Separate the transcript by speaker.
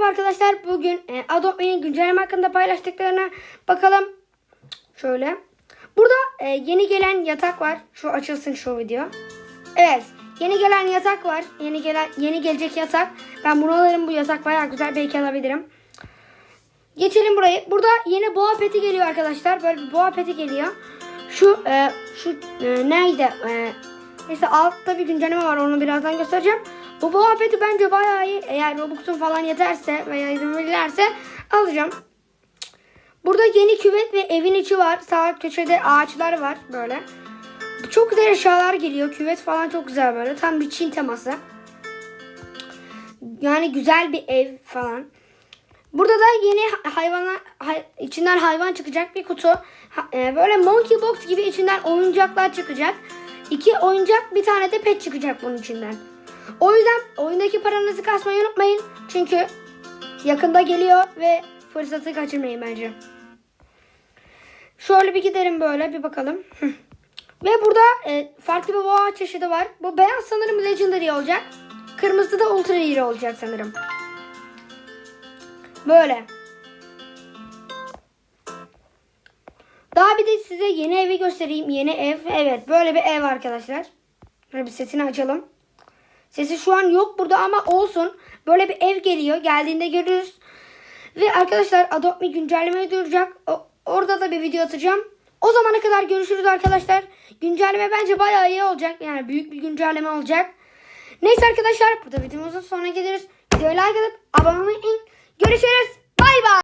Speaker 1: Merhaba arkadaşlar. Bugün e, Adobe'nin güncelleme hakkında paylaştıklarına bakalım. Şöyle. Burada e, yeni gelen yatak var. Şu açılsın şu video. Evet. Yeni gelen yatak var. Yeni gelen yeni gelecek yatak. Ben bunu. Bu yatak bayağı güzel. Belki alabilirim. Geçelim burayı. Burada yeni boğa peti geliyor arkadaşlar. Böyle bir boğa peti geliyor. Şu e, şu e, neydi? E, işte altta bir güncelleme var. Onu birazdan göstereceğim. Bu peti bence bayağı iyi. Eğer Robux'un falan yeterse veya izin verirlerse alacağım. Burada yeni küvet ve evin içi var. Sağ köşede ağaçlar var böyle. Çok güzel eşyalar geliyor. Küvet falan çok güzel böyle. Tam bir Çin teması. Yani güzel bir ev falan. Burada da yeni hayvana hay- içinden hayvan çıkacak bir kutu. Ha- e, böyle monkey box gibi içinden oyuncaklar çıkacak. İki oyuncak bir tane de pet çıkacak bunun içinden. O yüzden oyundaki paranızı kasmayı unutmayın. Çünkü yakında geliyor ve fırsatı kaçırmayın bence. Şöyle bir gidelim böyle bir bakalım. Ve burada e, farklı bir boğa çeşidi var. Bu beyaz sanırım legendary olacak. Kırmızı da ultra rare olacak sanırım. Böyle. Daha bir de size yeni evi göstereyim. Yeni ev. Evet böyle bir ev arkadaşlar. Böyle bir sesini açalım. Sesi şu an yok burada ama olsun. Böyle bir ev geliyor. Geldiğinde görürüz. Ve arkadaşlar Adobe güncelleme duyuracak. O- orada da bir video atacağım. O zamana kadar görüşürüz arkadaşlar. Güncelleme bence bayağı iyi olacak. Yani büyük bir güncelleme olacak. Neyse arkadaşlar burada videomuzun sonuna geliriz. Videoyu like atıp abone olmayı. Görüşürüz.